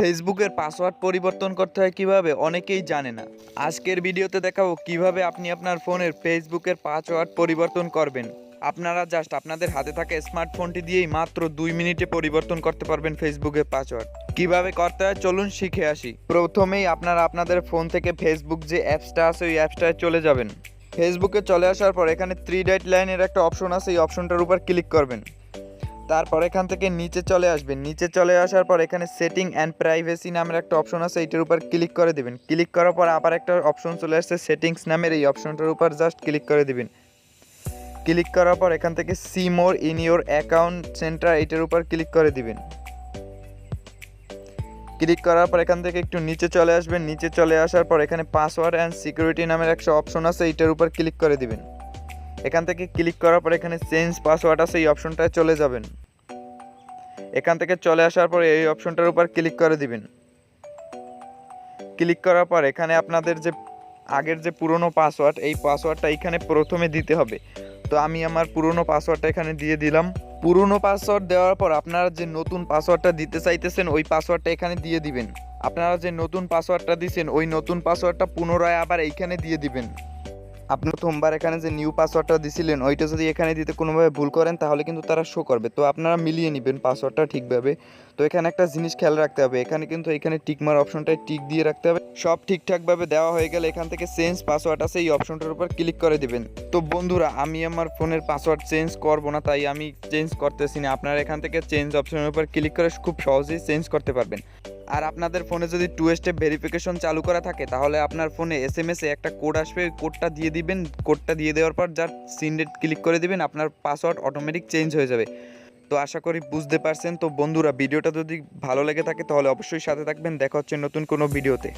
ফেসবুকের পাসওয়ার্ড পরিবর্তন করতে হয় কীভাবে? অনেকেই জানে না। আজকের ভিডিওতে দেখাবো কীভাবে আপনি আপনার ফোনের ফেসবুকের পাসওয়ার্ড পরিবর্তন করবেন। আপনারা জাস্ট আপনাদের হাতে থাকা স্মার্টফোনটি দিয়েই মাত্র দুই মিনিটে পরিবর্তন করতে পারবেন ফেসবুকের পাসওয়ার্ড কীভাবে করতে হয়? চলুন শিখে আসি। প্রথমেই আপনারা আপনাদের ফোন থেকে ফেসবুক যে অ্যাপসটা আছে, ওই অ্যাপসটায় চলে যাবেন। ফেসবুকে চলে আসার পর এখানে থ্রি ডাইট লাইনের একটা অপশন আছে, এই অপশনটার উপর ক্লিক করবেন। তারপর এখান থেকে নিচে চলে আসবেন। নিচে চলে আসার পর এখানে সেটিং অ্যান্ড প্রাইভেসি নামের একটা অপশন আছে এইটার উপর ক্লিক করে দিবেন। ক্লিক করার পর আবার একটা অপশন চলে আসছে সেটিংস নামের এই অপশনটার উপর জাস্ট ক্লিক করে দিবেন। ক্লিক করার পর এখান থেকে see more in your account center এইটার উপর ক্লিক করে দিবেন। ক্লিক করার পর এখান থেকে একটু নিচে চলে আসবেন। নিচে চলে আসার পর এখানে পাসওয়ার্ড অ্যান্ড সিকিউরিটি নামের একটা অপশন আছে এইটার উপর ক্লিক করে দিবেন। এখান থেকে ক্লিক করার পর এখানে চেঞ্জ পাসওয়ার্ড আছে, এই অপশনটায় চলে যাবেন। এখান থেকে চলে আসার পর এই অপশনটার উপর ক্লিক করে দিবেন। ক্লিক করার পর এখানে আপনাদের যে, আগের যে পুরনো পাসওয়ার্ড এই পাসওয়ার্ডটা এখানে প্রথমে দিতে হবে। তো আমি আমার পুরনো পাসওয়ার্ডটা এখানে দিয়ে দিলাম। পুরনো পাসওয়ার্ড দেওয়ার পর আপনারা যে নতুন পাসওয়ার্ডটা দিতে চাইতেছেন, ওই পাসওয়ার্ডটা এখানে দিয়ে দিবেন। আপনারা যে নতুন পাসওয়ার্ডটা দিছেন, ওই নতুন পাসওয়ার্ডটা পুনরায় আবার এইখানে দিয়ে দিবেন। আপনি প্রথমবার এখানে যে নিউ পাসওয়ার্ডটা দিছিলেন, ওইটা যদি এখানে দিতে কোনোভাবে ভুল করেন, তাহলে কিন্তু তারা শো করবে। তো আপনারা মিলিয়ে নেবেন পাসওয়ার্ডটা ঠিকভাবে। তো এখানে একটা জিনিস খেয়াল রাখতে হবে। এখানে কিন্তু এখানে টিকমার অপশনটায় টিক দিয়ে রাখতে হবে। সব ঠিকঠাকভাবে দেওয়া হয়ে গেলে এখান থেকে চেঞ্জ পাসওয়ার্ড আছে, এই অপশনটার উপর ক্লিক করে দিবেন। তো বন্ধুরা, আমি আমার ফোনের পাসওয়ার্ড চেঞ্জ করব না, তাই আমি চেঞ্জ করতেছি না। আপনারা এখান থেকে চেঞ্জ অপশনের উপর ক্লিক করে খুব সহজেই চেঞ্জ করতে পারবেন। আর আপনাদের ফোনে যদি টু স্টেপ ভেরিফিকেশন চালু করা থাকে, তাহলে আপনার ফোনে এস এম এসে একটা কোড আসবে, ওই কোডটা দিয়ে দিবেন। কোডটা দিয়ে দেওয়ার পর যার সিন ডেট ক্লিক করে দিবেন, আপনার পাসওয়ার্ড অটোমেটিক চেঞ্জ হয়ে যাবে। তো আশা করি বুঝতে পারছেন। তো বন্ধুরা, ভিডিওটা যদি ভালো লেগে থাকে, তাহলে অবশ্যই সাথে থাকবেন। দেখা হচ্ছে নতুন কোনো ভিডিওতে।